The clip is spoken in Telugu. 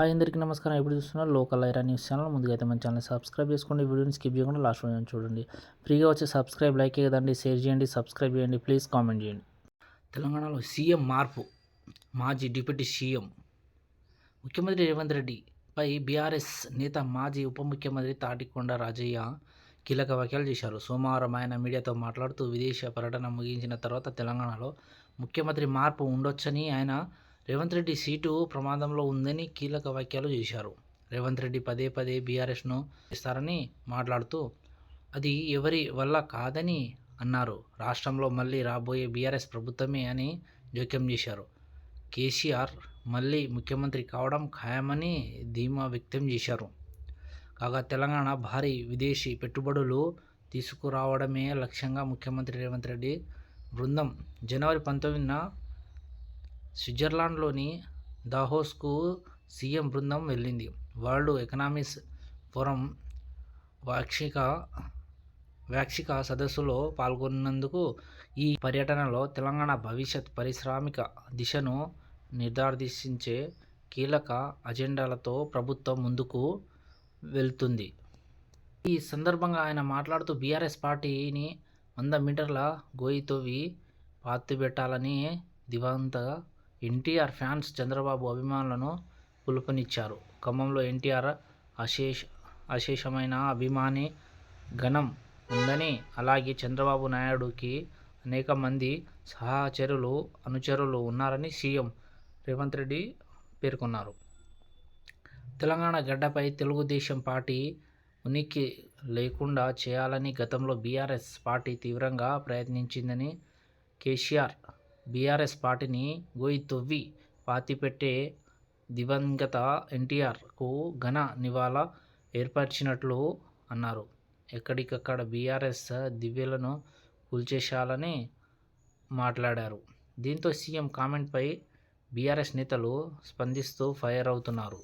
హాయ్ అందరికీ నమస్కారం. ఎప్పుడు చూస్తున్నారు లోకల్ ఐరా న్యూస్ ఛానల్. ముందుగా అయితే మన ఛానల్ సబ్స్క్రైబ్ చేసుకోండి వీడియోని స్కిప్ చేయకుండా లాస్ట్ వరకు చూడండి. ఫ్రీగా వచ్చే సబ్స్క్రైబ్ లైక్ కదండి షేర్ చేయండి సబ్స్క్రైబ్ చేయండి ప్లీజ్ కామెంట్ చేయండి. తెలంగాణలో సీఎం మార్పు మాజీ డిప్యూటీ సీఎం. ముఖ్యమంత్రి రేవంత్ రెడ్డిపై బీఆర్ఎస్ నేత మాజీ ఉప ముఖ్యమంత్రి తాటికొండ రాజయ్య కీలక వ్యాఖ్యలు చేశారు. సోమవారం ఆయన మీడియాతో మాట్లాడుతూ విదేశీ పర్యటన ముగించిన తర్వాత తెలంగాణలో ముఖ్యమంత్రి మార్పు ఉండొచ్చని ఆయన రేవంత్ రెడ్డి సీటు ప్రమాదంలో ఉందని కీలక వ్యాఖ్యలు చేశారు. రేవంత్ రెడ్డి పదే పదే బీఆర్ఎస్ను ఇస్తారని మాట్లాడుతూ అది ఎవరి వల్ల కాదని అన్నారు. రాష్ట్రంలో మళ్ళీ రాబోయే బీఆర్ఎస్ ప్రభుత్వమే అని జోక్యం చేశారు. కేసీఆర్ మళ్ళీ ముఖ్యమంత్రి కావడం ఖాయమని ధీమా వ్యక్తం చేశారు. కాగా తెలంగాణ భారీ విదేశీ పెట్టుబడులు తీసుకురావడమే లక్ష్యంగా ముఖ్యమంత్రి రేవంత్ రెడ్డి బృందం జనవరి పంతొమ్మిదిన స్విట్జర్లాండ్లోని దాహోస్కు సీఎం బృందం వెళ్ళింది. వరల్డ్ ఎకనామిక్స్ ఫోరం వార్షిక వార్షిక సదస్సులో పాల్గొన్నందుకు ఈ పర్యటనలో తెలంగాణ భవిష్యత్ పారిశ్రామిక దిశను నిర్దేశించే కీలక అజెండాలతో ప్రభుత్వం ముందుకు వెళ్తుంది. ఈ సందర్భంగా ఆయన మాట్లాడుతూ బీఆర్ఎస్ పార్టీని వంద మీటర్ల గోయి పాతిపెట్టాలని దివంత ఎన్టీఆర్ ఫ్యాన్స్ చంద్రబాబు అభిమానులను పిలుపునిచ్చారు. ఖమ్మంలో ఎన్టీఆర్ అశేష అశేషమైన అభిమాని గణం ఉందని అలాగే చంద్రబాబు నాయుడుకి అనేక మంది సహచరులు అనుచరులు ఉన్నారని సీఎం రేవంత్ రెడ్డి పేర్కొన్నారు. తెలంగాణ గడ్డపై తెలుగుదేశం పార్టీ ఉనికి లేకుండా చేయాలని గతంలో బీఆర్ఎస్ పార్టీ తీవ్రంగా ప్రయత్నించిందని కేసీఆర్ బీఆర్ఎస్ పార్టీని గొయ్యి తొవ్వి పాతిపెట్టే దివంగత ఎన్టీఆర్కు ఘన నివాళ ఏర్పరిచినట్లు అన్నారు. ఎక్కడికక్కడ బీఆర్ఎస్ దివ్యలను కూల్చేశాలని మాట్లాడారు. దీంతో సీఎం కామెంట్పై బీఆర్ఎస్ నేతలు స్పందిస్తూ ఫైర్ అవుతున్నారు.